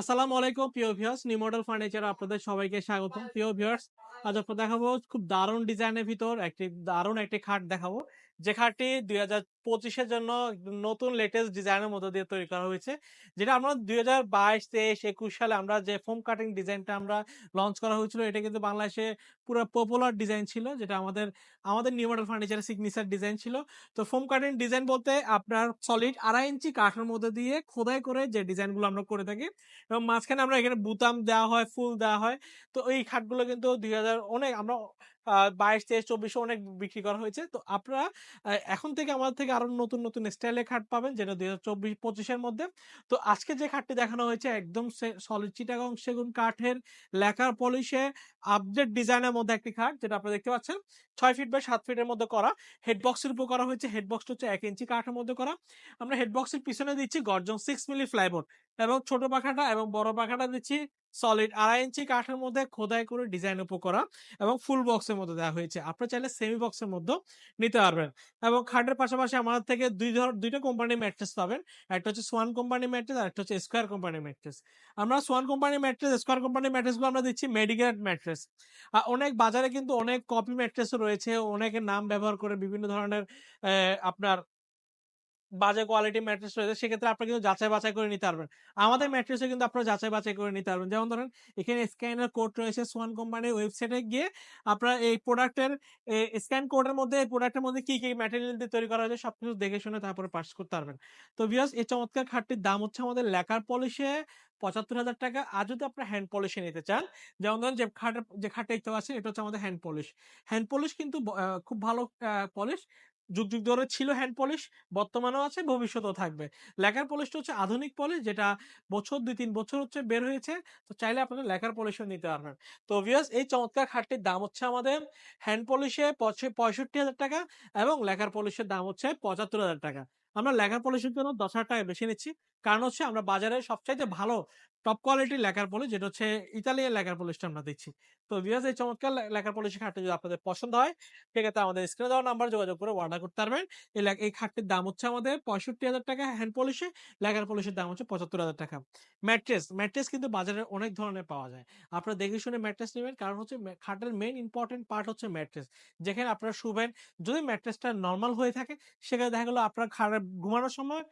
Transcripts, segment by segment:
আসসালামু আলাইকুম, প্রিয় ভিউয়ার্স নিউ মডেল ফার্নিচার আপনাদের সবাইকে স্বাগত প্রিয় ভিউয়ার্স আজ আপনাদের দেখাবো খুব দারুণ ডিজাইনের ভিতর একটি, দারুণ একটি খাট দেখাবো। যে খাটটি দুই হাজার পঁচিশের জন্য নতুন লেটেস্ট ডিজাইনের মধ্যে দিয়ে তৈরি করা হয়েছে। যেটা আমরা দুই হাজার বাইশ তেইশ একুশ সালে আমরা যে ফোম কাটিং ডিজাইনটা আমরা লঞ্চ করা হয়েছিল, এটা কিন্তু বাংলাদেশে পুরো পপুলার ডিজাইন ছিল, যেটা আমাদের আমাদের নিউ মডেল ফার্নিচারের সিগনেচার ডিজাইন ছিল। তো ফোম কাটিং ডিজাইন বলতে আপনার সলিড আড়াই ইঞ্চি কাঠের মধ্যে দিয়ে খোদাই করে যে ডিজাইনগুলো আমরা করে থাকি, এবং মাঝখানে আমরা এখানে বুতাম দেওয়া হয়, ফুল দেওয়া হয়। তো এই খাটগুলো কিন্তু দুই হাজার অনেক, আমরা বাইশ, তেইশ, চব্বিশে অনেক বিক্রি করা হয়েছে। তো আপনারা এখন থেকে আমাদের থেকে আরও নতুন নতুন স্টাইলের খাট পাবেন, যেটা দুই হাজার চব্বিশ, পঁচিশের মধ্যে। তো আজকে যে খাটটি দেখানো হয়েছে, একদম সলিড চিটাগং সেগুন কাঠের লেখার পলিশে আপডেট ডিজাইনের মধ্যে একটি খাট, যেটা আপনারা দেখতে পাচ্ছেন। ছয় ফিট বাই সাত ফিটের মধ্যে করা। হেডবক্সের উপর করা হয়েছে। হেডবক্সটা হচ্ছে এক ইঞ্চি কাঠের মধ্যে করা। আমরা হেডবক্সের পিছনে দিচ্ছি গর্জন সিক্স মিলি ফ্লাইবোর্ড এবং ছোট পাখাটা এবং বড় পাখাটা দিচ্ছি সলিড আড়াই ইঞ্চি কাঠের মধ্যে খোদাই করে ডিজাইন উপর করা এবং ফুল বক্সের মধ্যে দেওয়া হয়েছে। আপনারা চাইলে সেমি বক্সের মধ্যেও নিতে পারবেন এবং খাটের পাশাপাশি আমাদের থেকে দুই ধর, দুইটা কোম্পানির ম্যাট্রেস পাবেন। একটা হচ্ছে সোয়ান কোম্পানি ম্যাট্রেস আর একটা হচ্ছে স্কোয়ার কোম্পানি ম্যাট্রেস আমরা Swan company mattress square company ম্যাট্রেসগুলো আমরা দিচ্ছি মেডিকেট ম্যাট্রেস আর অনেক বাজারে কিন্তু অনেক কপি ম্যাট্রেসও রয়েছে, অনেকের নাম ব্যবহার করে বিভিন্ন ধরনের আপনার বাজে কোয়ালিটি ম্যাট্রেস রয়েছে, সেক্ষেত্রে আপনি কিন্তু যাচাই বাছাই করে নিতে পারবেন। আমাদের ম্যাট্রেসে কিন্তু আপনারা যাচাই বাছাই করে নিতে পারবেন। যেমন ধরেন, এখানে স্ক্যানার কোড রয়েছে সোয়ান কোম্পানির ওয়েবসাইটে গিয়ে আপনারা এই প্রোডাক্টের স্ক্যান কোডের মধ্যে, এই প্রোডাক্টের মধ্যে কি কি ম্যাটেরিয়াল দিয়ে তৈরি করা হয়েছে সব কিছু দেখে শুনে তারপরে পার্স করতে পারবেন। তো ভিউয়ার্স এই চমৎকার খাটটির দাম হচ্ছে আমাদের লেকার পলিশে পঁচাত্তর হাজার টাকা। আর যদি আপনারা হ্যান্ড পলিশে নিতে চান, যেমন ধরেন যে খাটের যে খাটটা দেখতে পাচ্ছেন, এটা হচ্ছে আমাদের হ্যান্ড পলিশ হ্যান্ড পলিশ কিন্তু খুব ভালো পলিশ যুগ যুগ ধরে ছিল হ্যান্ড পলিশ বর্তমানেও আছে, ভবিষ্যতেও থাকবে। লেখার পলিশটা হচ্ছে আধুনিক পলিশ যেটা বছর দুই তিন বছর হচ্ছে বের হয়েছে। তো চাইলে আপনারা লেখার পলিশও নিতে পারবেন। তো ভিউয়ার্স এই চমৎকার খাটটির দাম হচ্ছে আমাদের হ্যান্ড পলিশে পঁয়ষট্টি হাজার টাকা এবং লেখার পলিশের দাম হচ্ছে পঁচাত্তর হাজার টাকা। আমরা লেখার পলিশের জন্য দশ হাজার টাকা বেশি নিচ্ছি। কারণ হচ্ছে আমরা বাজারে সবচাইতে ভালো টপ কোয়ালিটির লেখার পলিশ যেটা হচ্ছে ইতালিয়ান লেখার পলিশটা আমরা দিচ্ছি। তো ভিউয়ার্স এই চমৎকার লেখার পলিশের খাটটি যদি আপনাদের পছন্দ হয়, সেক্ষেত্রে আমাদের স্ক্রিনে দেওয়া নাম্বার যোগাযোগ করে অর্ডার করতে পারবেন। এই খাটটির দাম হচ্ছে আমাদের পঁয়ষট্টি হাজার টাকা হ্যান্ড পলিশে লেখার পলিশের দাম হচ্ছে পঁচাত্তর হাজার টাকা। ম্যাট্রেস ম্যাট্রেস কিন্তু বাজারে অনেক ধরনের পাওয়া যায়। আপনারা দেখে শুনে ম্যাট্রেস নেবেন, কারণ হচ্ছে খাটের মেইন ইম্পর্টেন্ট পার্ট হচ্ছে ম্যাট্রেস যেখানে আপনারা শুবেন, যদি ম্যাট্রেসটা নর্মাল হয়ে থাকে, সেখানে দেখা গেলো আপনার খাটে ঘুমানোর সময়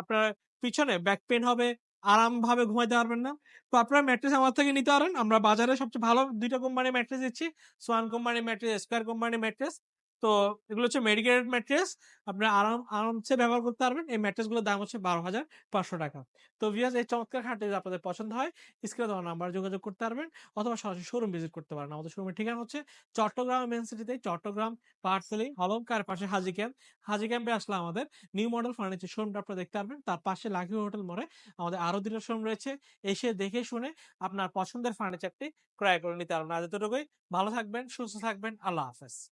আপনার পিছনে ব্যাক পেন হবে আরামভাবে ঘুমাইতে পারবেন না। তো আপনারা ম্যাট্রেস আমার থেকে নিতে পারেন। আমরা বাজারে সবচেয়ে ভালো দুইটা কোম্পানির ম্যাট্রেস দিচ্ছি। সোয়ান কোম্পানির ম্যাট্রেস, স্কোয়ার কোম্পানির ম্যাট্রেস। তো এগুলো হচ্ছে মেডিকেটেড ম্যাট্রেস আপনি আরাম, আরামসে ব্যবহার করতে পারবেন। এই ম্যাট্রেসগুলোর দাম হচ্ছে বারো হাজার পাঁচশো টাকা। তো ভিয়াস এই চমৎকার খাটে যদি আপনাদের পছন্দ হয় স্ক্রিনে দেওয়া নাম্বার যোগাযোগ করতে পারবেন অথবা সরাসরি শোরুম ভিজিট করতে পারেন। আমাদের শোরুমের ঠিকানা হচ্ছে চট্টগ্রাম মেন সিটিতে চট্টগ্রাম, পার্সেলি অলঙ্কার পাশে হাজি ক্যাম্প হাজি ক্যাম্পে আসলে আমাদের নিউ মডেল ফার্নিচার শোরুমটা আপনারা দেখতে পারবেন। তার পাশে লাকি হোটেল মোড়ে আমাদের আরও দুটো শোরুম রয়েছে। এসে দেখে শুনে আপনার পছন্দের ফার্নিচারটি ক্রয় করে নিতে পারবেন। আজ এতটুকুই। ভালো থাকবেন, সুস্থ থাকবেন। আল্লাহ হাফেজ।